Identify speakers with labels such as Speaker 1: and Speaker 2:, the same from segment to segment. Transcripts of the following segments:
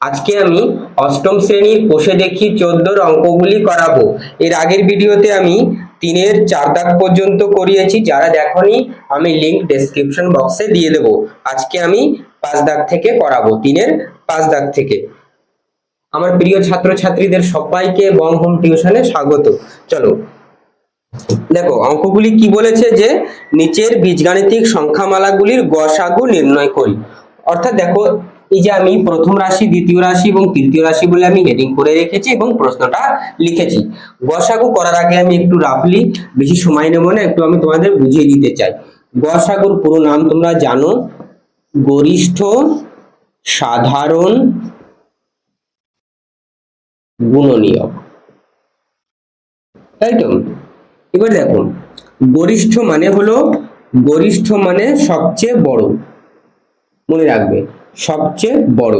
Speaker 1: আজকে আমি অষ্টম শ্রেণির কোষে দেখি চোদ্দোর অঙ্কগুলি করাবো। এর আগের ভিডিওতে আমি তিনের চার দাগ পর্যন্ত করিয়েছি, যারা দেখনি, আমি লিঙ্ক ডেসক্রিপশন বক্সে দিয়ে দেবো। আজকে আমি পাঁচ দাগ থেকে করাবো, তিনের পাঁচ দাগ থেকে। আমার প্রিয় ছাত্রছাত্রীদের সবাইকে বং হোম টিউশনে স্বাগত। চলো। দেখো, অঙ্কগুলি কি বলেছে যে, নিচের বীজগাণিতিক সংখ্যামালাগুলির গসাগু নির্ণয় করি। অর্থাৎ দেখো এই যে আমি প্রথম রাশি, দ্বিতীয় রাশি এবং তৃতীয় রাশি বলে আমি হেডিং করে রেখেছি এবং প্রশ্নটা লিখেছি। গসাগু করার আগে আমি একটু রাফলি বেশি সময় নেব না, একটু আমি তোমাদের বুঝিয়ে দিতে চাই। গসাগুর পুরো নাম তোমরা জানো। গরিষ্ঠ, সাধারণ, গুণনীয়ক। তাই তো? এবার দেখো, গরিষ্ঠ মানে হলো, গরিষ্ঠ মানে সবচেয়ে বড়। মনে রাখবে। সবচেয়ে বড়।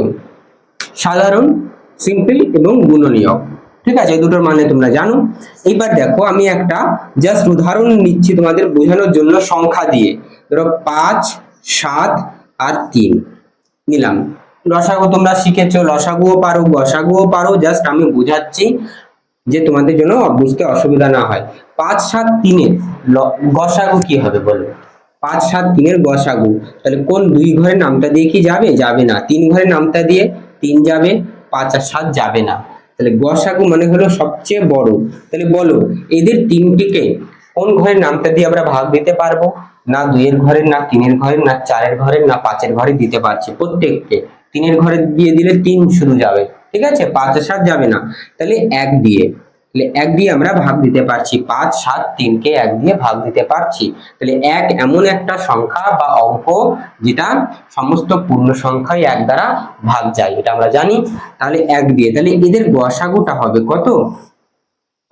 Speaker 1: সাধারণ সিম্পল এবং গুণনীয়ক ঠিক আছে? দুটোর মানে তোমরা জানো। এইবার দেখো, আমি একটা জাস্ট উদাহরণ নিচ্ছি তোমাদের বোঝানোর জন্য সংখ্যা দিয়ে। ধরো পাঁচ, সাত আর তিন। নিলাম। লসাগু তোমরা শিখেছো। লসাগুও পারো, গসাগুও পারো। জাস্ট আমি বোঝাচ্ছি যে তোমাদের জন্য বুঝতে অসুবিধা না হয়। পাঁচ, সাত, তিনের গসাগু কি হবে বলো? পাঁচ, সাত তিনের গসাগু তাহলে কোন দুই ঘরের নামটা দিয়ে কি যাবে? যাবে না। তিন ঘরের নামটা দিয়ে তিন যাবে, পাঁচ আর সাত যাবে না। তাহলে গসাগু মানে হলো সবচেয়ে বড়। তাহলে বলো, এদের তিনটিকে কোন ঘরের নামটা দিয়ে আমরা ভাগ দিতে পারব? না দুইয়ের ঘরের, না তিনের ঘরের, না চারের ঘরের, না পাঁচের ঘরে দিতে পারছি প্রত্যেককে। তিনের ঘরে দিয়ে দিলে তিন শুরু যাবে। ঠিক আছে? পাঁচ সাত যাবে না। তাহলে এক দিয়ে তাহলে এক দিয়ে আমরা ভাগ দিতে পারছি। পাঁচ, সাত, তিনকে এক দিয়ে ভাগ দিতে পারছি। তাহলে এক এমন একটা সংখ্যা বা অঙ্ক যেটা সমস্ত পূর্ণ সংখ্যায় এক দ্বারা ভাগ যায়, এটা আমরা জানি। তাহলে এক দিয়ে, তাহলে এদের গসাগুটা হবে কত?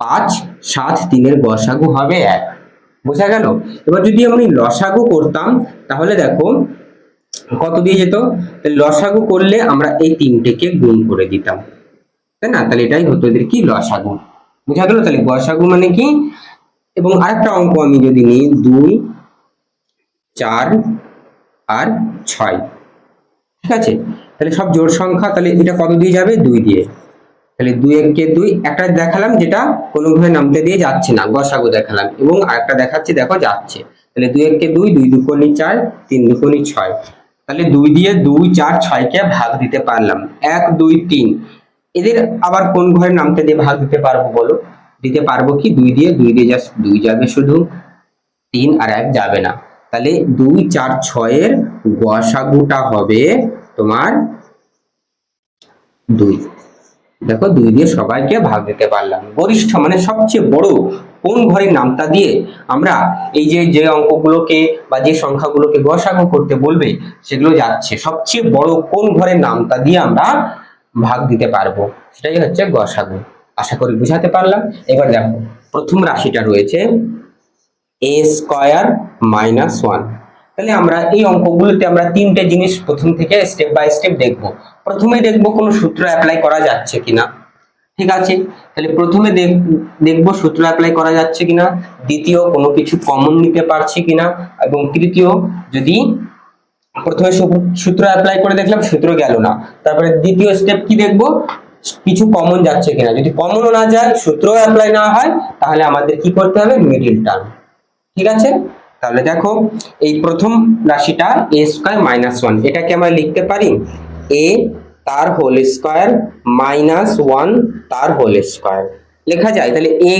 Speaker 1: পাঁচ, সাত, তিনের গসাগু হবে এক। বোঝা গেল? এবার যদি আমি লসাগু করতাম, তাহলে দেখো, কত দিয়ে যেত? লসাগু করলে আমরা এই তিনটেকে গুণ করে দিতাম। তাই না? তাহলে এটাই হতো এদের কি? লসাগু। বোঝা গেল তাহলে গসাগু মানে কি? এবং আরেকটা অঙ্ক আমি যদি নিই, দুই, চার আর ছয়। ঠিক আছে? তাহলে সব জোড় সংখ্যা, তাহলে এটা কত দিয়ে যাবে? দুই দিয়ে। তাহলে দুই এককে দুই, একটা দেখালাম যেটা কোনো ভাবে নামতে দিয়ে যাচ্ছে না গসাগু দেখালাম। এবং আরেকটা দেখাচ্ছি, দেখো যাচ্ছে। তাহলে দুই এককে দুই দুই দুকোনি চার, তিন দুকোনি ছয়। তাহলে দুই দিয়ে দুই, চার, ছয়কে ভাগ দিতে পারলাম। এক, দুই, তিন। এদের আবার কোন ঘরে নামতে দিয়ে ভাগ দিতে পারব বলো? দিতে পারব কি? দুই দিয়ে দুই দিয়ে জাস্ট দুই যাবে শুধু। তিন আর এক যাবে না। তাহলে দুই, চার, ছয়ের গসাগুটা হবে তোমার দুই। দেখো, দুই দিয়ে সবাইকে ভাগ দিতে পারলাম। গরিষ্ঠ মানে সবচেয়ে বড় কোন ঘরের নামটা দিয়ে আমরা এই যে যে অঙ্কগুলোকে বা যে সংখ্যাগুলোকে গসাগু করতে বলবে, সেগুলো যাচ্ছে। সবচেয়ে বড় কোন ঘরের নামটা দিয়ে আমরা ভাগ দিতে পারব। সেটাই হচ্ছে গসাগু আশা করি বুঝাতে পারলাম। এবার দেখো, প্রথম রাশিটা রয়েছে এ স্কয়ার মাইনাস ওয়ান তাহলে আমরা এই অঙ্কগুলোতে আমরা তিনটে জিনিস প্রথম থেকে স্টেপ বাই স্টেপ দেখব। প্রথমে দেখব কোনো সূত্র অ্যাপ্লাই করা যাচ্ছে কিনা। ঠিক আছে? তাহলে প্রথমে দেখ- দেখব সূত্র অ্যাপ্লাই করা যাচ্ছে কিনা। দ্বিতীয় কোনো কিছু কমন নিতে পারছি কিনা। এবং তৃতীয় যদি প্রথমে সূত্র অ্যাপ্লাই করে দেখলাম, সূত্র গেল না। তারপরে দ্বিতীয় স্টেপ কি দেখব? কিছু কমন যাচ্ছে কিনা। যদি কমনও না যায় সূত্র অ্যাপ্লাই না হয়, তাহলে আমাদের কি করতে হবে? মিডিল টার্ম ঠিক আছে? তাহলে দেখো, এই প্রথম রাশিটা এ স্কয়ার মাইনাস ওয়ান এটাকে আমরা লিখতে পারি এ তার হোল স্কয়ার মাইনাস ওয়ান তার হোল স্কয়ার লেখা যায়? তাহলে এ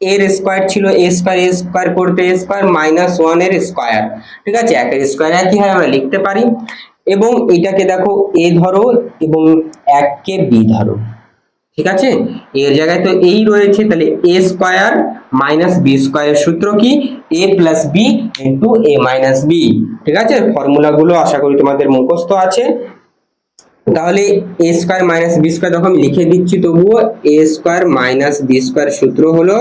Speaker 1: এর স্কয়ার ছিল এ স্কয়ার এ স্কয়ার করতে এ স্কয়ার মাইনাস ওয়ানের স্কয়ার। ঠিক আছে? একের স্কয়ার একই হয়, আমরা লিখতে পারি। এবং এটাকে দেখো, এ ধরো এবং এককে বি ধরো। ঠিক আছে? এর জায়গায় তো এই রয়েছে, তাহলে এ স্কয়ার মাইনাস বি স্কয়ারের সূত্র কি? A plus B into A minus B. ঠিক আছে? ফর্মুলাগুলো আশা করি তোমাদের মুখস্থ আছে। তাহলে A square minus B square যখন লিখে দিচ্ছি, তবুও A square minus B square সূত্র হলো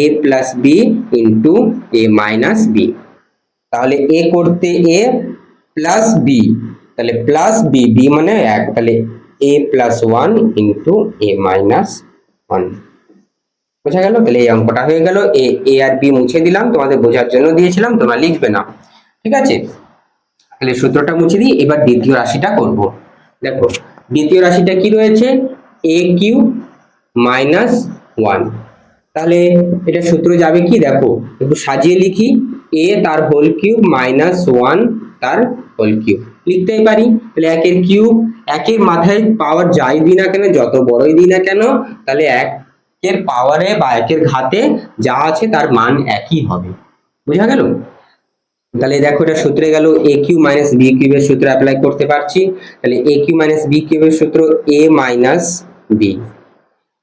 Speaker 1: A plus B into A minus B তাহলে এ করতে এ প্লাস বি তাহলে প্লাস বি বি মানে এক, তাহলে A plus one into A minus one বোঝা গেল? তাহলে এই অঙ্কটা হয়ে গেল। এ এ আর বি মুছে দিলাম, তোমাদের বোঝার জন্য দিয়েছিলাম, তোমরা লিখবে না। ঠিক আছে? তাহলে সূত্রটা মুছে দিই এবার দ্বিতীয় রাশিটা করব। দেখো, দ্বিতীয় রাশিটা কি রয়েছে? A cube minus one. তাহলে এটা সূত্র যাবে কি? দেখো, একটু সাজিয়ে লিখি। এ তার হোল কিউব মাইনাস ওয়ান তার হোল কিউব। লিখতেই পারি। তাহলে একের কিউব, একের মাথায় পাওয়ার যাই দিই না কেন, যত বড়ই দিই না কেন, তাহলে একের পাওয়ারে বা একের ঘাতে যা আছে তার মান একই হবে। বোঝা গেল? তাহলে দেখো এটা সূত্রে গেল এ কিউ মাইনাস বি কিউবের সূত্র অ্যাপ্লাই করতে পারছি। তাহলে এ কিউ মাইনাস বি কিউবের সূত্র A minus B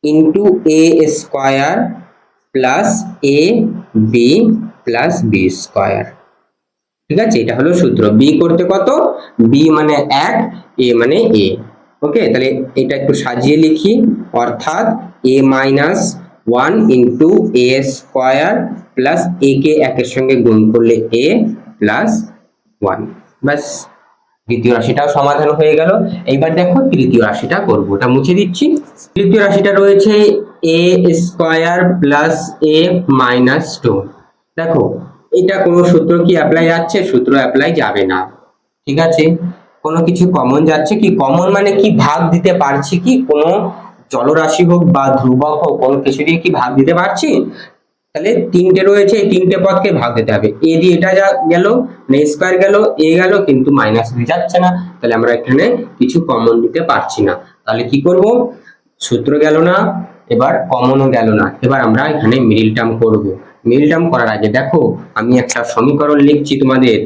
Speaker 1: into A square plus A B plus B square ঠিক আছে? এটা হলো সূত্র। বি করতে কত? বি মানে এক এ মানে এ ওকে তাহলে এটা একটু সাজিয়ে লিখি। অর্থাৎ A minus one into A square plus A কে একের সঙ্গে গুণ করলে এ প্লাস ওয়ান ব্যাস, দ্বিতীয় রাশিটাও সমাধান হয়ে গেল। এইবার দেখো তৃতীয় রাশিটা করব। ওটা মুছে দিচ্ছি। তৃতীয় রাশিটা রয়েছে A square plus A minus two দেখো, এটা কোনো সূত্র কি অ্যাপ্লাই যাচ্ছে? সূত্র অ্যাপ্লাই যাবে না। ঠিক আছে? কোনো কিছু কমন যাচ্ছে কি? কমন মানে কি ভাগ দিতে পারছি কি? কোনো চলরাশি হোক বা ধ্রুবক হোক, কোনো কিছু দিয়ে কি ভাগ দিতে পারছি? তাহলে তিনটে রয়েছে, এই তিনটে পদকে ভাগ দিতে হবে। এ দিয়ে এটা গেল মানে স্কোয়ার গেল, এ গেল, কিন্তু মাইনাস দিয়ে যাচ্ছে না। তাহলে আমরা এখানে কিছু কমন দিতে পারছি না। তাহলে কি করব? সূত্র গেল না, এবার কমনও গেল না। এবার আমরা এখানে মিডিল টার্ম করব। মিডিল টার্ম করার আগে দেখো, আমি একটা সমীকরণ লিখছি তোমাদের।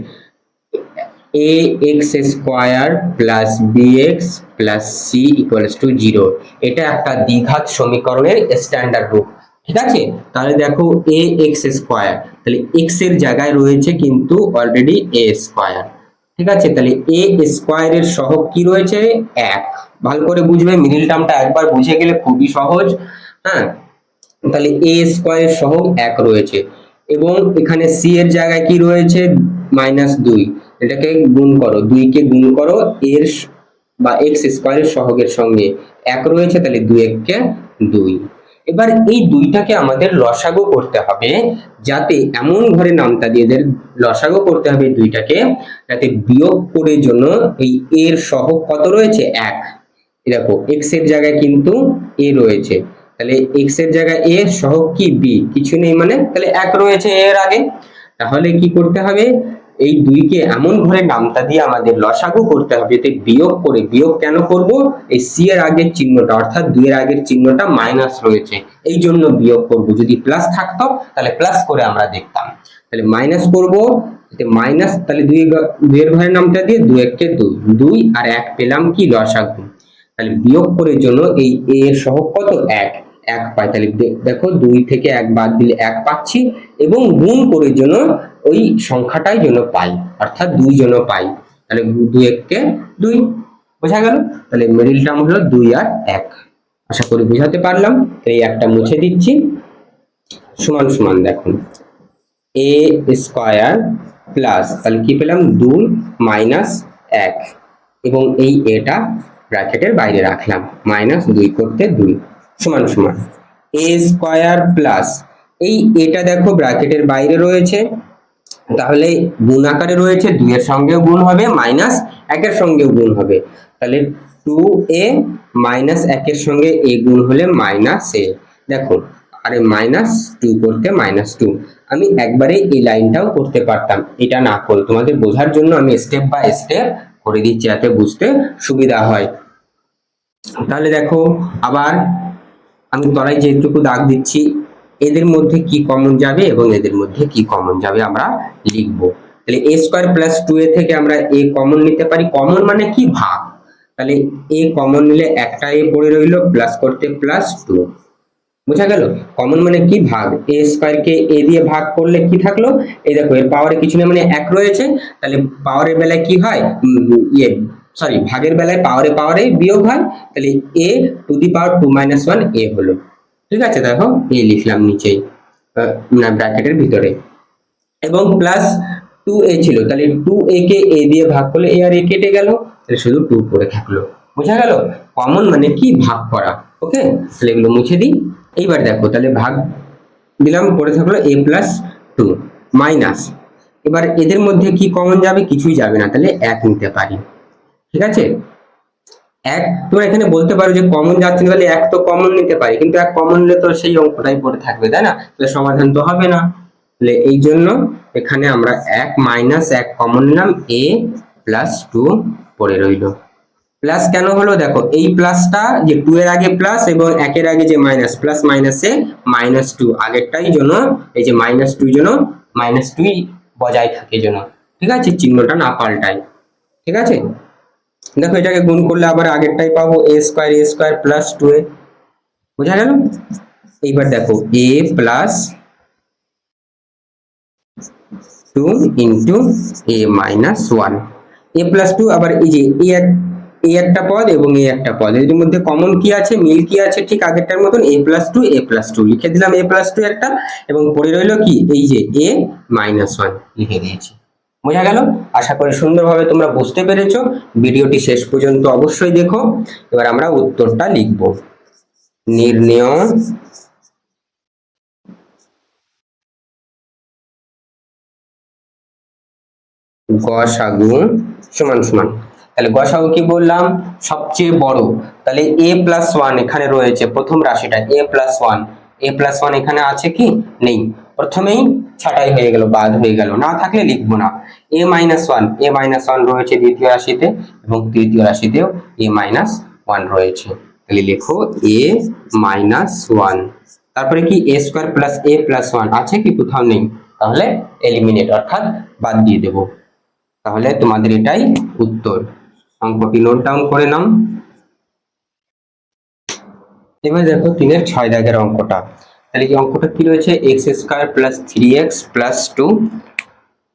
Speaker 1: A X square plus B X plus C equals to zero এটা একটা দ্বিঘাত সমীকরণের স্ট্যান্ডার্ড রূপ ঠিক আছে? তাহলে দেখো এ এক্স স্কোয়ার তাহলে এক্সের জায়গায় রয়েছে কিন্তু অলরেডি এ স্কোয়ার ঠিক আছে? তাহলে এ স্কোয়ারের সহগ কি রয়েছে? এক। ভালো করে বুঝবে মিডিল টার্মটা একবার বুঝে গেলে খুবই সহজ হ্যাঁ? তাহলে এ স্কোয়ারের সহগ এক রয়েছে এবং এখানে সি এর জায়গায় কি রয়েছে? মাইনাস দুই। এটাকে গুণ করো দুইকে গুণ করো এর বা এক্স স্কোয়ারের সহগের সঙ্গে। এক রয়েছে, তাহলে দুই এককে দুই। এবার এই দুইটাকে আমাদের লসাগু করতে হবে, যাতে এমন ঘরে নামতা দিয়ে এদের লসাগু করতে হবে দুইটাকে, যাতে বিয়োগ করে জন্য এই এর সহগ কত রয়েছে? এক। দেখো এক্সের জায়গায় কিন্তু এ রয়েছে। তাহলে এক্সের জায়গায় এ, সহগ কি? বি। কিছু নেই মানে? তাহলে এক রয়েছে এর আগে। তাহলে কি করতে হবে? এই দুইকে এমন ঘরে নামতা দিয়ে আমাদের লসাগু করতে হবে এতে বিয়োগ করে বিয়োগ কেন করব? এই সি এর আগের চিহ্নটা অর্থাৎ দুই এর আগের চিহ্নটা মাইনাস রয়েছে। এই জন্য বিয়োগ করব। যদি প্লাস থাকতো, তাহলে প্লাস করে আমরা দেখতাম। তাহলে মাইনাস করব। এতে মাইনাস তাহলে দুই দুইয়ের ঘরের নামটা দিয়ে দুই এককে দুই। দুই আর এক পেলাম কি? লসাগু। তাহলে বিয়োগ করে জন্য এই এ এর সহগ কত? এক। এক পাই। তাহলে দেখো, দুই থেকে এক বাদ দিলে এক পাচ্ছি। এবং গুণ করে জন্য ওই সংখ্যাটাই যেন পাই, অর্থাৎ দুই জন পাই। তাহলে দুই এককে দুই, বোঝা গেল? তাহলে মিডিল টার্ম হলো দুই আর এক। আশা করি বোঝাতে পারলাম। তো এই একটা মুছে দিচ্ছি। সমান সমান দেখুন। এ স্কোয়ার প্লাস তাহলে কি পেলাম? দুই মাইনাস এক। এবং এই এটা ব্র্যাকেটের বাইরে রাখলাম। মাইনাস দুই করতে দুই। সমান সমান। এ স্কোয়ার প্লাস এই এটা দেখো ব্র্যাকেটের বাইরে রয়েছে। তাহলে গুণ আকারে রয়েছে, দুইয়ের সঙ্গেও গুণ হবে, মাইনাস একের সঙ্গেও গুণ হবে। তাহলে টু এ মাইনাস একের সঙ্গে এ গুণ হলে মাইনাস এ দেখো আরে মাইনাস টু করতে মাইনাস টু আমি একবারে এই লাইনটাও করতে পারতাম, এটা না করে। তোমাদের বোঝার জন্য আমি স্টেপ বাই স্টেপ করে দিচ্ছি, যাতে বুঝতে সুবিধা হয়। তাহলে দেখো, আবার আমি তলায় যেটুকু দাগ দিচ্ছি এদের মধ্যে কি কমন যাবে এবং এদের মধ্যে কি কমন যাবে আমরা লিখব। তাহলে A square plus two A থেকে আমরা এ কমন নিতে পারি। কমন মানে কি ভাগ? তাহলে এ কমন নিলে একটা এ পড়ে রইল প্লাস করতে প্লাস টু বোঝা গেল? কমন মানে কি ভাগ? এ স্কোয়ার কে এ দিয়ে ভাগ করলে কি থাকল? এই দেখো, এর পাওয়ারে কিছু না মানে এক রয়েছে। তাহলে পাওয়ারের বেলায় কি হয়? ইয়ে সরি ভাগের বেলায় পাওয়ারে পাওয়ারে বিয়োগ হয়। তাহলে A to the power two minus one A হলো। ঠিক আছে, দেখো এ লিখলাম নিচেই না, ব্র্যাকেটের ভিতরে। এবং প্লাস টু এ ছিল, তাহলে টু এ কে এ দিয়ে ভাগ করলে এ আর এ কেটে গেল, তাহলে শুধু টু পড়ে থাকল। বোঝা গেল? কমন মানে কি? ভাগ করা ওকে তাহলে এগুলো মুছে দিই। এইবার দেখো, তাহলে ভাগ দিলাম, পড়ে থাকল এ প্লাস টু মাইনাস এবার এদের মধ্যে কি কমন যাবে? কিছুই যাবে না, তাহলে এক নিতে পারি। ঠিক আছে? এক তোমরা এখানে বলতে পারো যে কমন যাচ্ছে না তাহলে এক তো কমন নিতে পারি, কিন্তু এক কমন নিলে তো সেই অঙ্কটাই পড়ে থাকবে, তাই না? তাহলে সমাধান তো হবে না। তাহলে এই জন্য এখানে আমরা এক মাইনাস এক কমন নিলাম এ প্লাস টু পড়ে রইল। প্লাস কেন হলো? দেখো, এই প্লাসটা যে টু এর আগে প্লাস এবং একের আগে যে মাইনাস প্লাস মাইনাসে মাইনাস টু আগেরটাই জন্য এই যে মাইনাস টু জন্য মাইনাস টুই বজায় থাকে জন্য ঠিক আছে? চিহ্নটা না পাল্টায় ঠিক আছে? দেখো এটাকে গুণ করলে আবার আগেরটাই পাবো A square A square plus two A বোঝা গেল? এইবার দেখো A plus two into A minus one A plus two আবার এই যে এ এক এ একটা পদ এবং এ একটা পদ। এর মধ্যে কমন কি আছে? মিল কি আছে? ঠিক আগেরটার মতন A plus two A plus two লিখে দিলাম এ প্লাস টু একটা এবং পড়ে রইল কি? এই যে এ মাইনাস ওয়ান লিখে দিয়েছি। বোঝা গেল? আশা করি সুন্দরভাবে তোমরা বুঝতে পেরেছ। ভিডিওটি শেষ পর্যন্ত অবশ্যই দেখো। এবার আমরা উত্তরটা লিখব। নির্ণয় গসাগু সমান সমান। তাহলে গসাগু কি বললাম? সবচেয়ে বড়। তাহলে এ প্লাস ওয়ান এখানে রয়েছে। প্রথম রাশিটা A plus one. A plus one এখানে আছে কি? নেই। প্রথমেই ছাটাই হয়ে গেল, বাদ হয়ে গেল। না থাকলে লিখব না। A minus one A minus one রয়েছে দ্বিতীয় রাশিতে এবং তৃতীয় রাশিতেও এ মাইনাস ওয়ান রয়েছে। তাহলে লেখো এ মাইনাস ওয়ান তারপরে কি? A square plus A plus one আছে কি? কোথাও নেই। তাহলে এলিমিনেট অর্থাৎ বাদ দিয়ে দেবো। তাহলে তোমাদের এটাই উত্তর। অঙ্কটি নোট ডাউন করে নাও। এবার দেখো তিনের ছয় দাগের অঙ্কটা। তাহলে এই অঙ্কটা কি রয়েছে? X square plus three X plus two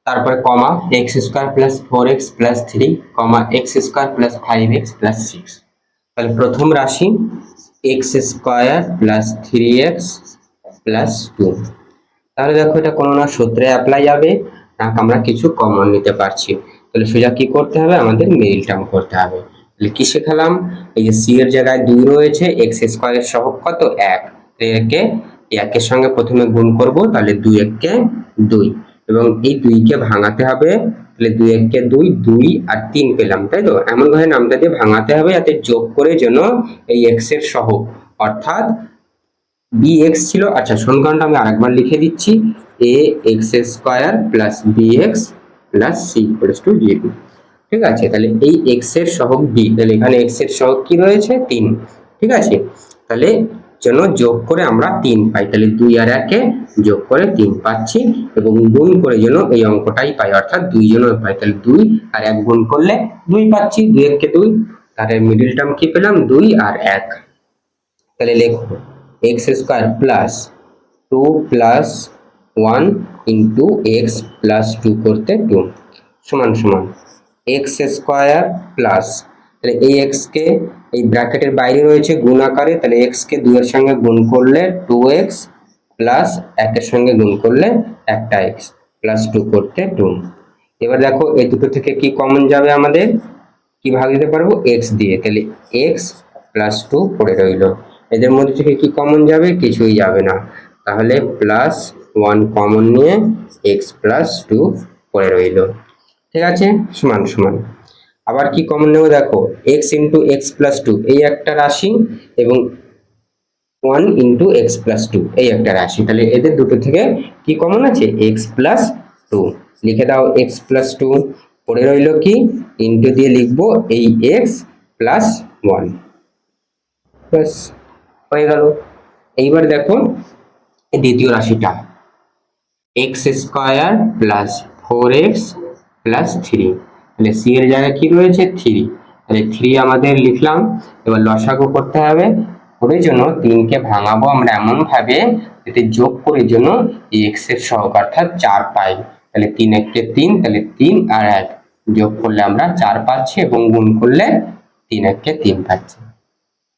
Speaker 1: তারপরে comma X square plus four X plus three comma X square plus five X plus six তাহলে প্রথম রাশি X square plus three X plus two তাহলে দেখো এটা কোনো না সূত্রে অ্যাপ্লাই যাবে, না আমরা কিছু কমন নিতে পারছি। তাহলে সোজা কি করতে হবে? আমাদের মিডিল টার্ম করতে হবে। তাহলে কি শেখালাম? এই যে সি এর জায়গায় দুই রয়েছে এক্স স্কোয়ারের সহগ কত? এক। একে একের সঙ্গে প্রথমে গুণ করব, তাহলে দুই এককে দুই। এবং এই দুইকে ভাঙাতে হবে, তাহলে দুই এককে দুই দুই আর তিন পেলাম, তাই তো? এমন ভাবে নামটা দিয়ে ভাঙাতে হবে যাতে যোগ করে যেন এই এক্সের সহগ। অর্থাৎ বি এক্স ছিল আচ্ছা সমীকরণটা আমি আরেকবার লিখে দিচ্ছি A X square plus B X plus C equals to zero ঠিক আছে, তাহলে এই এক্সের সহগ বি তাহলে এখানে এক্সের সহগ কি রয়েছে? তিন। ঠিক আছে? তাহলে জন্য যোগ করে আমরা তিন পাই। তাহলে দুই আর একে যোগ করে তিন পাচ্ছি এবং গুণ করে যেন এই অঙ্কটাই পাই, অর্থাৎ দুই জন পাই। তাহলে দুই আর এক গুণ করলে দুই পাচ্ছি, দুই এককে দুই। তাহলে মিডিল টার্ম কি পেলাম? দুই আর এক। তাহলে লেখো X square plus two plus one into X plus two করতে টু সমান সমান। এক্স স্কোয়ার প্লাস তাহলে এই এক্স কে এই ব্র্যাকেটের বাইরে রয়েছে গুণ আকারে, তাহলে এক্স কে দুইয়ের সঙ্গে গুণ করলে টু এক্স প্লাস একের সঙ্গে গুণ করলে একটা এক্স প্লাস টু করতে টু এবার দেখো এই দুটো থেকে কি কমন যাবে আমাদের? কি ভাগ দিতে পারব? এক্স দিয়ে। তাহলে এক্স প্লাস টু পড়ে রইল। এদের মধ্যে থেকে কি কমন যাবে? কিছুই যাবে না। তাহলে প্লাস ওয়ান কমন নিয়ে এক্স প্লাস টু পড়ে রইল। ঠিক আছে? সমান সমান। আবার কি কমন নেব দেখো? X into X plus two এই একটা রাশি এবং one into X plus two এই একটা রাশি। তাহলে এদের দুটো থেকে কি কমন আছে? এক্স প্লাস টু লিখে দাও এক্স প্লাস টু পড়ে রইল কি? ইন্টু দিয়ে লিখব এই এক্স প্লাস ওয়ান ব্যাস, হয়ে গেল। এইবার দেখো দ্বিতীয় রাশিটা। X square plus four X plus three তাহলে সি এর জায়গায় কি রয়েছে? থ্রি তাহলে থ্রি আমাদের লিখলাম, এবার লসাগু করতে হবে। করে জন্য তিনকে ভাঙাবো আমরা এমন ভাবে যাতে যোগ করে জন্য এক্সের সহগ অর্থাৎ চার পাই। তাহলে তিন এককে তিন, তাহলে তিন আর এক। যোগ করলে আমরা চার পাচ্ছি এবং গুণ করলে তিন এককে তিন পাচ্ছি।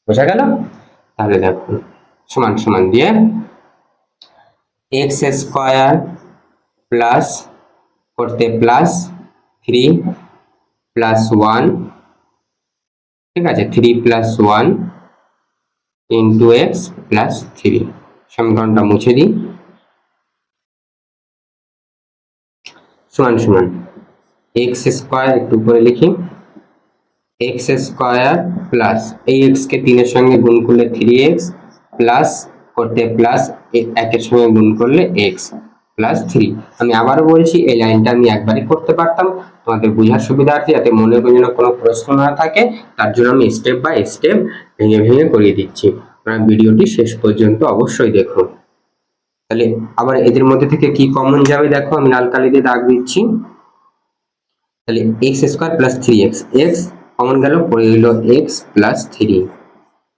Speaker 1: বোঝা গেল? তাহলে দেখো, সমান সমান দিয়ে এক্স স্কোয়ার প্লাস করতে প্লাস থ্রি প্লাস ওয়ান ঠিক আছে three plus one into X plus three সমীকরণটা মুছে দিই। সমান সমান এক্স স্কোয়ার একটু উপরে লিখি। এক্স স্কোয়ার প্লাস এই এক্স কে তিনের সঙ্গে গুণ করলে থ্রি এক্স প্লাস করতে প্লাস একের সঙ্গে গুণ করলে এক্স প্লাস থ্রি আমি আবারও বলছি, এই লাইনটা আমি একবারই করতে পারতাম। তোমাদের বোঝার সুবিধার্থে যাতে মনে যেন কোনো প্রশ্ন না থাকে, তার জন্য আমি স্টেপ বাই স্টেপ ভেঙে ভেঙে করিয়ে দিচ্ছি। আপনারা ভিডিওটি শেষ পর্যন্ত অবশ্যই দেখুন। তাহলে আবার এদের মধ্যে থেকে কি কমন যাবে? দেখো, আমি লাল কালি দিয়ে দাগ দিচ্ছি। তাহলে x square plus three x x common গেল, পড়ে রইল এক্স প্লাস থ্রি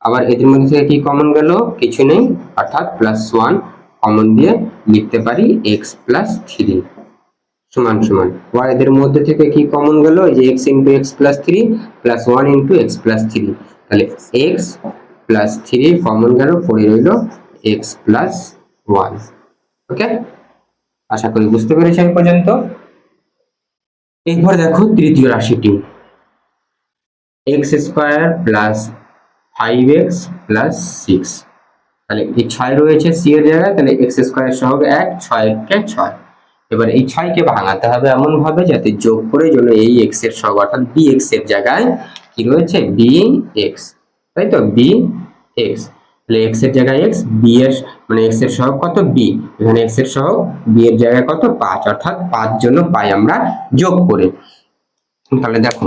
Speaker 1: আবার এদের মধ্যে থেকে কি কমন গেল? কিছু নেই, অর্থাৎ প্লাস ওয়ান কমন দিয়ে লিখতে পারি এক্স প্লাস থ্রি সমান সমান। আবার এদের মধ্যে থেকে কি কমন গেল? যে x into x plus three plus one into x plus three তাহলে এক্স প্লাস থ্রি কমন গেল, পড়ে রইল এক্স প্লাস ওয়ান ওকে আশা করি বুঝতে পেরেছি এই পর্যন্ত। এরপর দেখো তৃতীয় রাশিটি। X square plus five x plus six তাহলে এই ছয় রয়েছে সি এর জায়গায়, তাহলে এক্স স্কোয়ার সহগ এক ছয়কে ছয়। এবার এই ছয়কে ভাঙাতে হবে এমন ভাবে যাতে যোগ করে জন্য এই এক্সের সহগ, অর্থাৎ বি এক্সের জায়গায় কি রয়েছে? বি এক্স তাই তো? বি এক্স তাহলে এক্সের জায়গায় এক্স বি এর মানে এক্সের সহগ কত? বি এখানে এক্সের সহগ বি এর জায়গায় কত? পাঁচ। অর্থাৎ পাঁচ জন্য পাই আমরা যোগ করে। তাহলে দেখো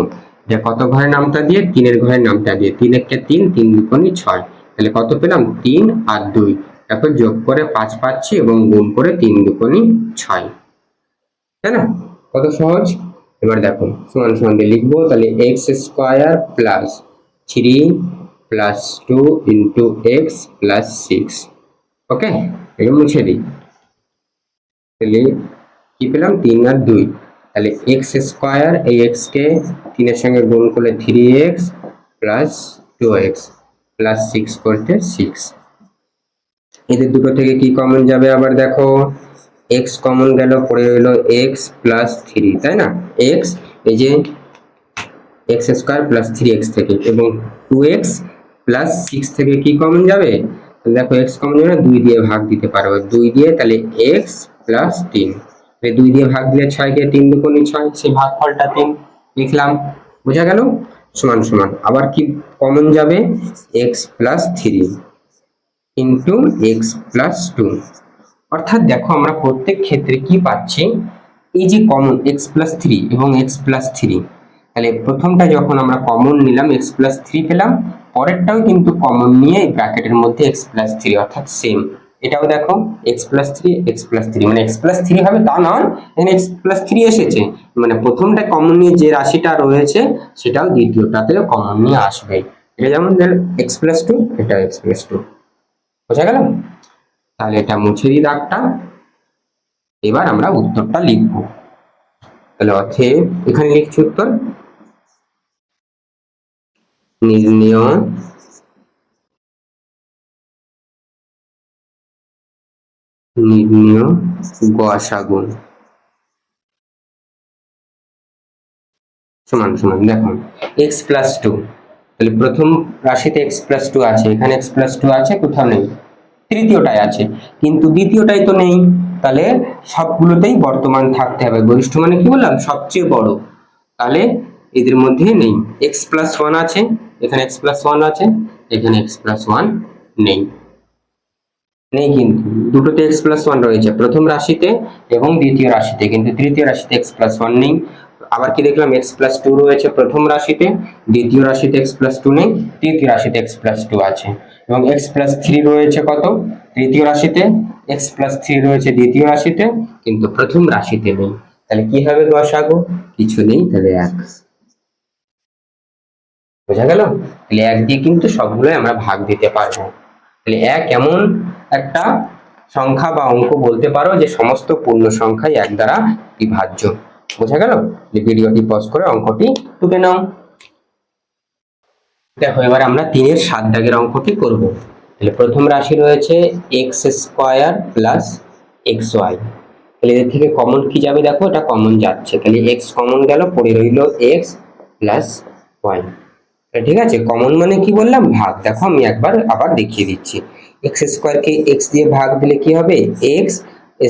Speaker 1: যে কত ঘরের নামটা দিয়ে? তিনের ঘরের নামটা দিয়ে। তিন একটা তিন তিন দুকোনি ছয়। তাহলে কত পেলাম? তিন আর দুই। তারপর যোগ করে পাঁচ পাচ্ছি এবং গুণ করে তিন দুকোনি ছয়। তাই না? কত সহজ? এবার দেখো, সমান সমান দিয়ে লিখব, তাহলে x square plus three plus two into x plus six okay এটা মুছে দিই। তাহলে কি পেলাম? তিন আর দুই। তাহলে এক্স স্কোয়ার এই এক্স কে তিনের সঙ্গে গুণ করলে three x plus two x plus six করতে সিক্স এদের দুটো থেকে কি কমন যাবে আবার দেখো? এক্স কমন গেল, পড়ে রইল এক্স প্লাস থ্রি তাই না? এক্স এই যে x square plus three x থেকে। এবং টু এক্স প্লাস সিক্স থেকে কি কমন যাবে? দেখো এক্স কমন যাবে দুই দিয়ে ভাগ দিতে পারব দুই দিয়ে তাহলে এক্স প্লাস তিন। দুই দিয়ে ভাগ দিলে ছয়কে তিন দুগুণি ছয় সেই ভাগফলটা তিন। লিখলাম। বোঝা গেল? সমান সমান। আবার কি কমন যাবে? X plus three into x plus two অর্থাৎ দেখো আমরা প্রত্যেক ক্ষেত্রে কি পাচ্ছি? এই যে কমন এক্স প্লাস থ্রি এবং এক্স প্লাস থ্রি তাহলে প্রথমটা যখন আমরা কমন নিলাম এক্স প্লাস থ্রি পেলাম, পরেরটাও কিন্তু কমন নিয়ে ব্র্যাকেটের মধ্যে এক্স প্লাস থ্রি অর্থাৎ সেম এটাও দেখো x plus three x plus three মানে এক্স প্লাস থ্রি হবে তা নয়, এখানে এক্স প্লাস থ্রি এসেছে। মানে প্রথমটা কমন নিয়ে যে রাশিটা রয়েছে, সেটাও দ্বিতীয়টাতেও কমন নিয়ে আসবে। এটা যেমন এক্স প্লাস টু এটা এক্স প্লাস টু বোঝা গেল? তাহলে এটা মুছে দিই দাগটা। এবার আমরা উত্তরটা লিখব। তাহলে অর্থে এখানে লিখছি উত্তর। নির্ণয় নির্ণয় গসাগুণ সমান সমান দেখুন এক্স প্লাস টু তাহলে প্রথম রাশিতে এক্স প্লাস টু আছে, এখানে এক্স প্লাস টু আছে, কোথাও নেই। আছে, কিন্তু দ্বিতীয়টাই তো নেই। তাহলে সবগুলোতেই বর্তমান থাকতে হবে। গরিষ্ঠ মানে কি বললাম? সবচেয়ে বড়। তাহলে এদের মধ্যে নেই। এক্স প্লাস ওয়ান আছে, এখানে এক্স প্লাস ওয়ান আছে, এখানে এক্স প্লাস ওয়ান নেই। নেই কিন্তু। দুটোতে এক্স প্লাস ওয়ান রয়েছে। প্রথম রাশিতে এবং দ্বিতীয় রাশিতে। কিন্তু তৃতীয় রাশিতে এক্স প্লাস ওয়ান নেই। আবার কি দেখলাম? এক্স প্লাস টু রয়েছে প্রথম রাশিতে, দ্বিতীয় রাশিতে এক্স প্লাস টু নেই, তৃতীয় রাশিতে এক্স প্লাস টু আছে। এবং এক্স প্লাস থ্রি রয়েছে কত? তৃতীয় রাশিতে এক্স প্লাস থ্রি রয়েছে দ্বিতীয় রাশিতে, কিন্তু প্রথম রাশিতে নেই। তাহলে কি হবে গসাগু কিছু নেই, তাহলে এক। বোঝা গেল? তাহলে এক দিয়ে কিন্তু সবগুলোই আমরা ভাগ দিতে পারব। তাহলে এক এমন একটা সংখ্যা বা অঙ্ক বলতে পারো যে সমস্ত পূর্ণ সংখ্যাই এক দ্বারা বিভাজ্য। বোঝা গেল? ভিডিওটি পজ করে অঙ্কটি তুলে নাও। দেখো, এবার আমরা তিনের সাত দাগের অঙ্কটি করব। তাহলে প্রথম রাশি রয়েছে x square plus x y তাহলে এদের থেকে কমন কি যাবে দেখো? এটা কমন যাচ্ছে। তাহলে এক্স কমন গেল, পড়ে রইল এক্স প্লাস ওয়াই ঠিক আছে কমন মানে কি বললাম? ভাগ। দেখো, আমি একবার আবার দেখিয়ে দিচ্ছি। এক্স স্কোয়ারকে এক্স দিয়ে ভাগ দিলে কি হবে? এক্স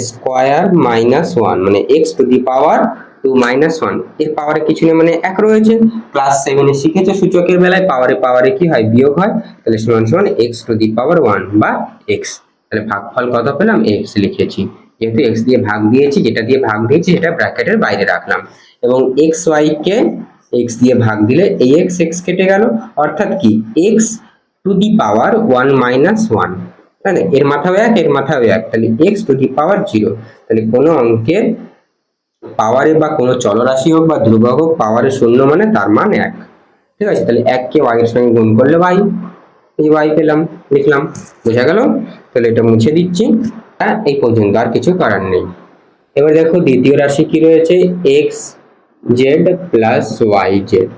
Speaker 1: স্কোয়ার মাইনাস ওয়ান মানে x to the power two minus ওয়ানের পাওয়ারে কিছু নেই মানে এক রয়েছে। ক্লাস সেভেনে শিখেছে সূচকের বেলায় পাওয়ারে পাওয়ারে কি হয়? বিয়োগ হয়। তাহলে সমান সমান x to the power one বা এক্স তাহলে ভাগফল কত পেলাম? এক্স লিখেছি। যেহেতু এক্স দিয়ে ভাগ দিয়েছি, যেটা দিয়ে ভাগ দিয়েছি, সেটা ব্র্যাকেটের বাইরে রাখলাম। এবং এক্স ওয়াই কে এক্স দিয়ে ভাগ দিলে এই এক্স এক্স কেটে গেল। অর্থাৎ কি? X to the power one minus one না এর মাথাও এক, এর মাথাও এক। তাহলে x to the power zero তাহলে কোনো অঙ্কের পাওয়ারে বা কোনো চলরাশি হোক বা ধ্রুবক হোক পাওয়ারে শূন্য মানে তার মান এক। ঠিক আছে? তাহলে এককে ওয়াই এর সঙ্গে গুণ করলে ওয়াই এই ওয়াই পেলাম, লিখলাম, বোঝা গেল? তাহলে এটা মুছে দিচ্ছি। হ্যাঁ এই পর্যন্ত আর কিছু করার নেই। এবার দেখো দ্বিতীয় রাশি কি রয়েছে? X z plus y z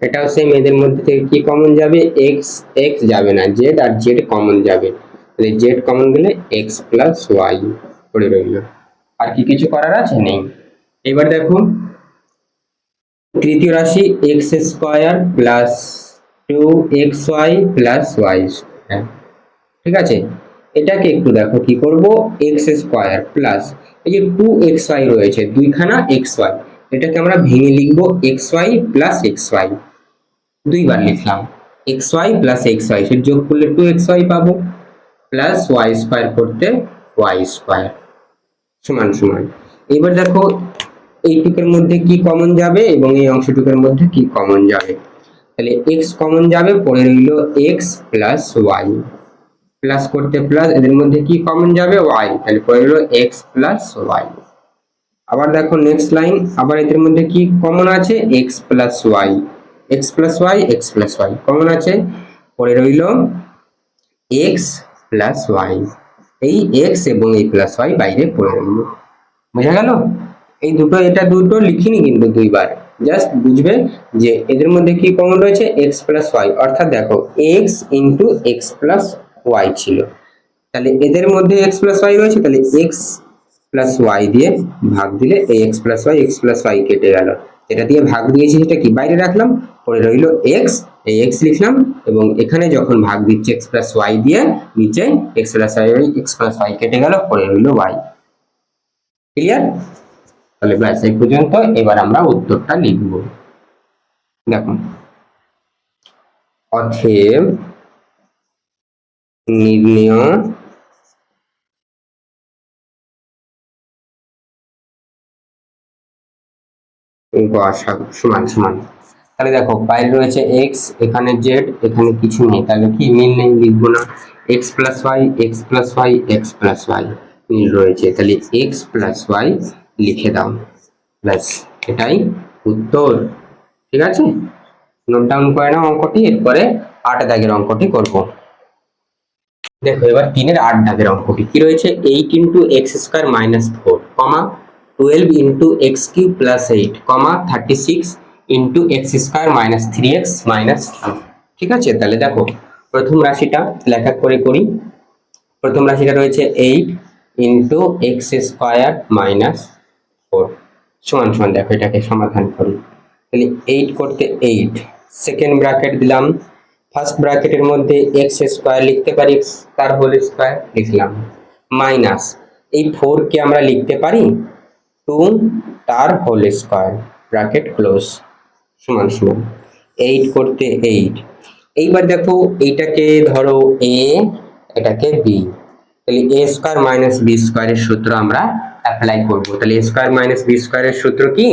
Speaker 1: এটাও সেম এদের মধ্যে থেকে কি কমন যাবে? এক্স এক্স যাবে না জেড আর জেড কমন যাবে। তাহলে জেড কমন গেলে এক্স প্লাস ওয়াই পড়ে রইল। আর কি কিছু করার আছে? নেই। এবার দেখো তৃতীয় রাশি x square plus two x y plus y square ঠিক আছে? এটাকে একটু দেখো কি করব? এক্স স্কোয়ার প্লাস এই যে টু এক্স ওয়াই রয়েছে, দুইখানা এক্স ওয়াই এটাকে আমরা ভেঙে লিখব x y plus x y দুইবার লিখলাম। X y plus x y সে যোগ করলে টু এক্স ওয়াই পাবো প্লাস ওয়াই স্কোয়ার করতে ওয়াই স্কোয়ার সমান সমান। এবার দেখো এইটুকের মধ্যে কি কমন যাবে এবং এই অংশটুকের মধ্যে কি কমন যাবে? তাহলে এক্স কমন যাবে, পরে রইল এক্স প্লাস ওয়াই প্লাস করতে প্লাস এদের মধ্যে কি কমন যাবে? ওয়াই তাহলে পরে রইল এক্স প্লাস ওয়াই আবার দেখো নেক্সট লাইন আবার এদের মধ্যে কি কমন আছে? X plus y x plus y x plus y common আছে? পরে রইল এক্স প্লাস ওয়াই এই এক্স এবং এই প্লাস ওয়াই বাইরে পড়ে রইল বোঝা গেল? এই দুটো, এটা দুটো লিখিনি কিন্তু দুইবার। জাস্ট বুঝবে যে এদের মধ্যে কি কমন রয়েছে? এক্স প্লাস ওয়াই অর্থাৎ দেখো x into x plus y ছিল। তাহলে এদের মধ্যে এক্স প্লাস ওয়াই রয়েছে, তাহলে এক্স প্লাস ওয়াই দিয়ে ভাগ দিলে এই x plus y x plus y কেটে গেল। এটা দিয়ে ভাগ দিয়েছি, সেটা কি? বাইরে রাখলাম, পরে রইল এক্স এই এক্স লিখলাম, এবং এখানে যখন ভাগ দিচ্ছে এক্স প্লাস ওয়াই দিয়ে, নিচে x plus y x plus y কেটে গেল, পরে রইল ওয়াই ক্লিয়ার তাহলে ব্যাস, এই পর্যন্ত এবার আমরা উত্তরটা লিখব। দেখুন অথেব নির্ণয় গসাগু সমান সমান। তাহলে দেখো, বাইরে রয়েছে এক্স এখানে জেড এখানে কিছু নেই। তাহলে কি মিল নেই? লিখব না। X plus y x plus y x plus y মিল রয়েছে। তাহলে এক্স প্লাস ওয়াই লিখে দাও। ব্যাস, এটাই উত্তর। ঠিক আছে? নোট ডাউন করে নাও অঙ্কটি, এরপরে আট দাগের অঙ্কটি করব। দেখো, এবার তিনের আট দাগের অঙ্কটি। কি রয়েছে? Eight into x square minus four comma twelve into x cube plus eight comma thirty six into x square minus three x minus ঠিক আছে? তাহলে দেখো, প্রথম রাশিটা লেখা করে করি। প্রথম রাশিটা রয়েছে eight into x square minus four সমান সমান, দেখো এটাকে সমাধান করি। তাহলে এইট করতে এইট সেকেন্ড ব্র্যাকেট দিলাম। ফার্স্ট ব্র্যাকেটের মধ্যে এক্স স্কোয়ার লিখতে পারি, তার হোল স্কোয়ার লিখলাম। মাইনাস এই ফোরকে আমরা লিখতে পারি টু তার হোল স্কোয়ার ব্র্যাকেট ক্লোজ সমান সমান এইট করতে এইট এইবার দেখো, এইটাকে ধরো এ এটাকে বি তাহলে এ স্কোয়ার মাইনাস বি স্কোয়ারের সূত্র আমরা অ্যাপ্লাই করব। তাহলে এ স্কোয়ার মাইনাস বি স্কোয়ারের সূত্র কি?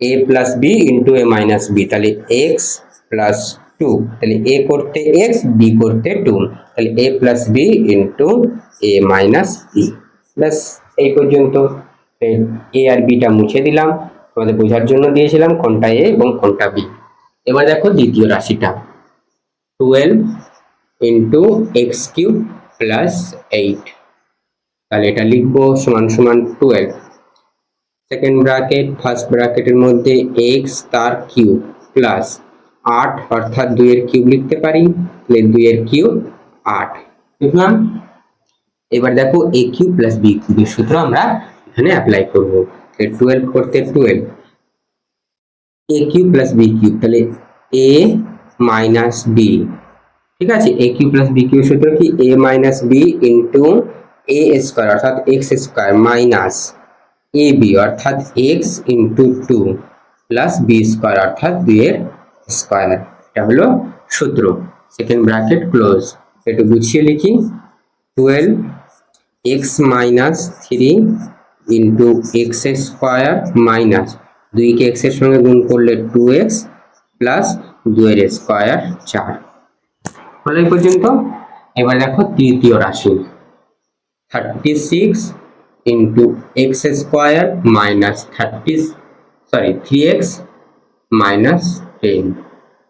Speaker 1: A plus b into a minus b তাহলে এক্স প্লাস টু তাহলে এ করতে এক্স বি করতে টু তাহলে a plus b into a minus b ব্যাস, এই পর্যন্ত। এ আর বিটা মুছে দিলাম। তোমাদের বোঝার জন্য দিয়েছিলাম কোনটা এ এবং কোনটা বি এবার দেখো দ্বিতীয় রাশিটা। Twelve into x cube plus eight তাহলে এটা লিখব সমান সমান টুয়েলভ সেকেন্ড ব্র্যাকেট ফার্স্ট ব্র্যাকেটের মধ্যে এক্স তার কিউব প্লাস আট অর্থাৎ দুইয়ের কিউব লিখতে পারি দুইয়ের কিউব আট বুঝলাম এবার দেখো এ কিউব প্লাস বি কিউবের সূত্র আমরা এখানে অ্যাপ্লাই করব। টুয়েলভ করতে twelve a cube plus b cube তাহলে এ মাইনাস বি ঠিক আছে? A cube plus b cube সূত্র কি? A minus b into a square অর্থাৎ x square minus a b অর্থাৎ x into two plus b square অর্থাৎ দুই এর স্কোয়ার এটা হলো সূত্র। সেকেন্ড ব্র্যাকেট ক্লোজ একটু গুছিয়ে লিখি। Twelve x minus three into x square minus দুইকে এক্সের সঙ্গে গুণ করলে টু এক্স প্লাস দুয়ের স্কোয়ার চার। হলো এই পর্যন্ত। এবার দেখো তৃতীয় রাশি। Thirty six into x square minus thirty sorry three x minus ten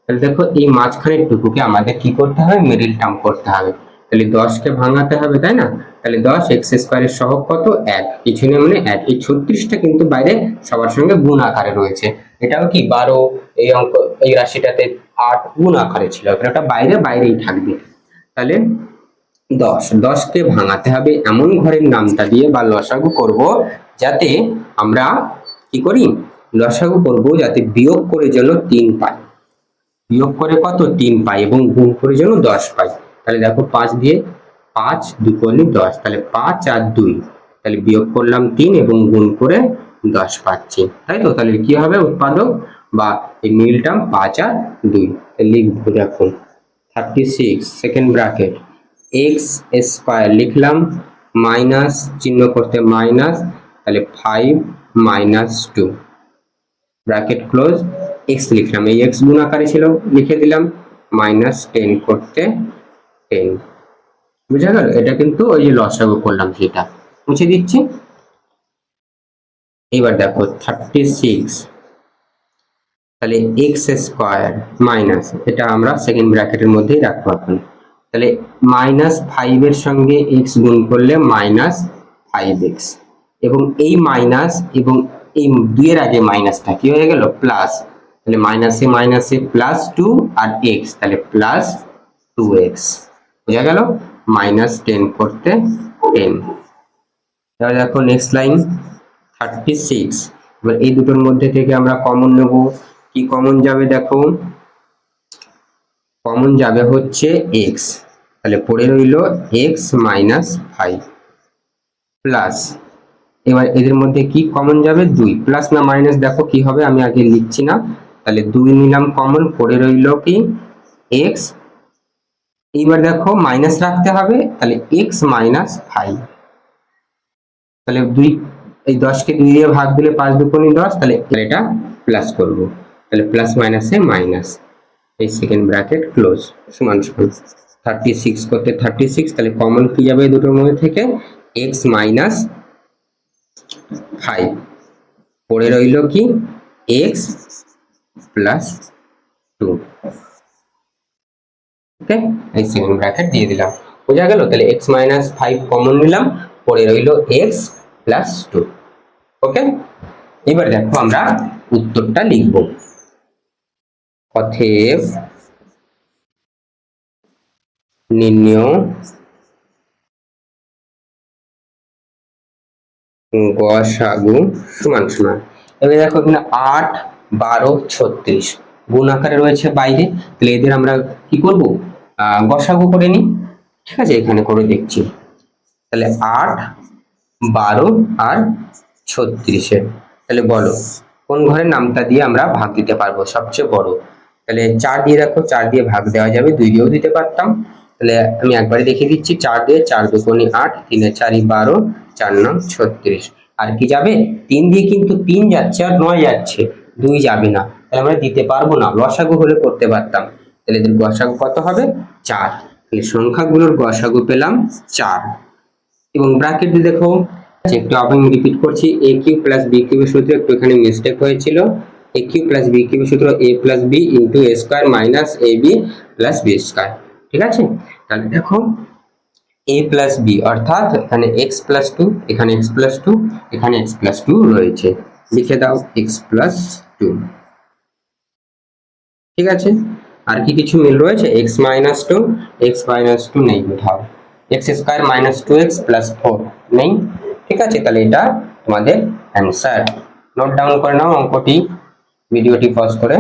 Speaker 1: তাহলে দেখো এই মাঝখানের টুকুকে আমাদের কি করতে হবে? মিডিল টার্ম করতে হবে। তাহলে দশকে ভাঙাতে হবে, তাই না? তাহলে দশ এক্স স্কোয়ারের সহগ কত? এক। কিছু নেই মানে এক। এই ছত্রিশটা কিন্তু বাইরে সবার সঙ্গে গুণ আকারে রয়েছে। এটাও কি বারো? এই অঙ্ক, এই রাশিটাতে আট গুণ আকারে ছিল। ওটা বাইরে, বাইরেই থাকবে। তাহলে দশ। দশকে ভাঙাতে হবে এমন ঘরের নামটা দিয়ে বা লসাগু করব যাতে আমরা কি করি? লসাগু করব যাতে বিয়োগ করে যেন তিন পাই। বিয়োগ করে কত? তিন পাই এবং গুণ করে যেন দশ পাই। তাহলে দেখো পাঁচ দিয়ে পাঁচ দুকোনি দশ, তাহলে পাঁচ আর দুই, তাহলে বিয়োগ করলাম তিন এবং গুণ করে দশ পাচ্ছি, তাই তো? তাহলে কি হবে উৎপাদক? বা এই মিলটাম পাঁচ আর দুই লিখব দেখুন thirty six second bracket x square লিখলাম মাইনাস চিহ্ন করতে মাইনাস তাহলে five minus two bracket close x লিখলাম, এই এক্স গুণ আকারে ছিল, লিখে দিলাম মাইনাস টেন করতে টেন বুঝা গেল? এটা কিন্তু ওই যে লসাগু করলাম সেটা। মুছে দিচ্ছি। এবার দেখো থার্টি সিক্স তাহলে এক্স স্কোয়ার মাইনাস এটা আমরা সেকেন্ড ব্র্যাকেটের মধ্যেই রাখব এখন। তাহলে মাইনাস ফাইভের সঙ্গে এক্স গুণ করলে মাইনাস ফাইভ এক্স এবং এই মাইনাস এবং এই দুইয়ের আগে মাইনাসটা কি হয়ে গেল? প্লাস তাহলে মাইনাসে মাইনাসে প্লাস টু আর এক্স তাহলে প্লাস টু এক্স বোঝা গেল। মাইনাস টেন করতে টেন এবার দেখো নেক্সট লাইন থার্টি সিক্স এবার এই দুটোর মধ্যে থেকে আমরা কমন নেব। কি কমন যাবে দেখো? কমন যাবে হচ্ছে এক্স তাহলে পড়ে রইল এক্স মাইনাস ফাইভ প্লাস এবার এদের মধ্যে কি কমন যাবে? দুই। প্লাস না মাইনাস দেখো কি হবে? আমি আগে লিখছি না। তাহলে দুই নিলাম কমন পড়ে রইল কি? এক্স এইবার দেখো মাইনাস রাখতে হবে, তাহলে এক্স মাইনাস ফাইভ তাহলে দুই, এই দশকে দুই দিয়ে ভাগ দিলে পাঁচ দুকোনি দশ, তাহলে এটা প্লাস করব। তাহলে প্লাস মাইনাসে মাইনাস এই সেকেন্ড ব্র্যাকেট ক্লোজ সমান সমান। থার্টি সিক্স করতে থার্টি সিক্স তাহলে কমন কি যাবে দুটোর মধ্যে থেকে? এক্স মাইনাস ফাইভ পড়ে রইল কি? এক্স প্লাস টু ওকে এই সেকেন্ড ব্র্যাকেট দিয়ে দিলাম। বোঝা গেল? তাহলে এক্স মাইনাস ফাইভ কমন নিলাম, পরে রইল এক্স প্লাস টু ওকে এবার দেখো আমরা উত্তরটা লিখব। অথেব নির্ণয় গসাগু সমান সমান। এবার দেখো এখানে আট, বারো, ছত্রিশ। গুণ আকারে রয়েছে বাইরে। তাহলে এদের আমরা কি করব? গসাগু করে নিই। ঠিক আছে? এখানে করে দেখছি। তাহলে আট, বারো আর ছত্রিশের তাহলে বলো, কোন ঘরের নামটা দিয়ে আমরা ভাগ দিতে পারব? সবচেয়ে বড়। তাহলে চার দিয়ে রাখো, চার দিয়ে ভাগ দেওয়া যাবে। দুই দিয়েও দিতে পারতাম। তাহলে আমি একবারে দেখিয়ে দিচ্ছি, চার দিয়ে চার দুকোনি আট, তিনে চারি বারো, চার নং ছত্রিশ। আর কি যাবে? তিন দিয়ে কিন্তু তিন যাচ্ছে আর নয় যাচ্ছে। দুই যাবে না। তাহলে আমরা দিতে পারব না। লসাগু হলে করতে পারতাম। তাহলে এদের গসাগু কত হবে? চার। তাহলে সংখ্যাগুলোর গসাগু পেলাম চার। এবং ব্র্যাকেট দেখো একটু আমি রিপিট করছি এ কিউ প্লাস বি কিউবের সূত্রে একটু এখানে মিস্টেক হয়েছিল। এ কিউ প্লাস বি কিউবের সূত্র a plus b into a square minus a b plus b square ঠিক আছে? তাহলে দেখো এ প্লাস বি অর্থাৎ এখানে এক্স প্লাস টু এখানে এক্স প্লাস টু এখানে এক্স প্লাস টু রয়েছে। লিখে দাও এক্স প্লাস টু ঠিক আছে? আর কি কিছু মিল রয়েছে? x minus two x minus two নেই কোথাও। X square minus two x plus four নেই। ঠিক আছে, তাহলে এটা তোমাদের অ্যান্সার নোট ডাউন করে নাও অঙ্কটি ভিডিওটি পজ করে।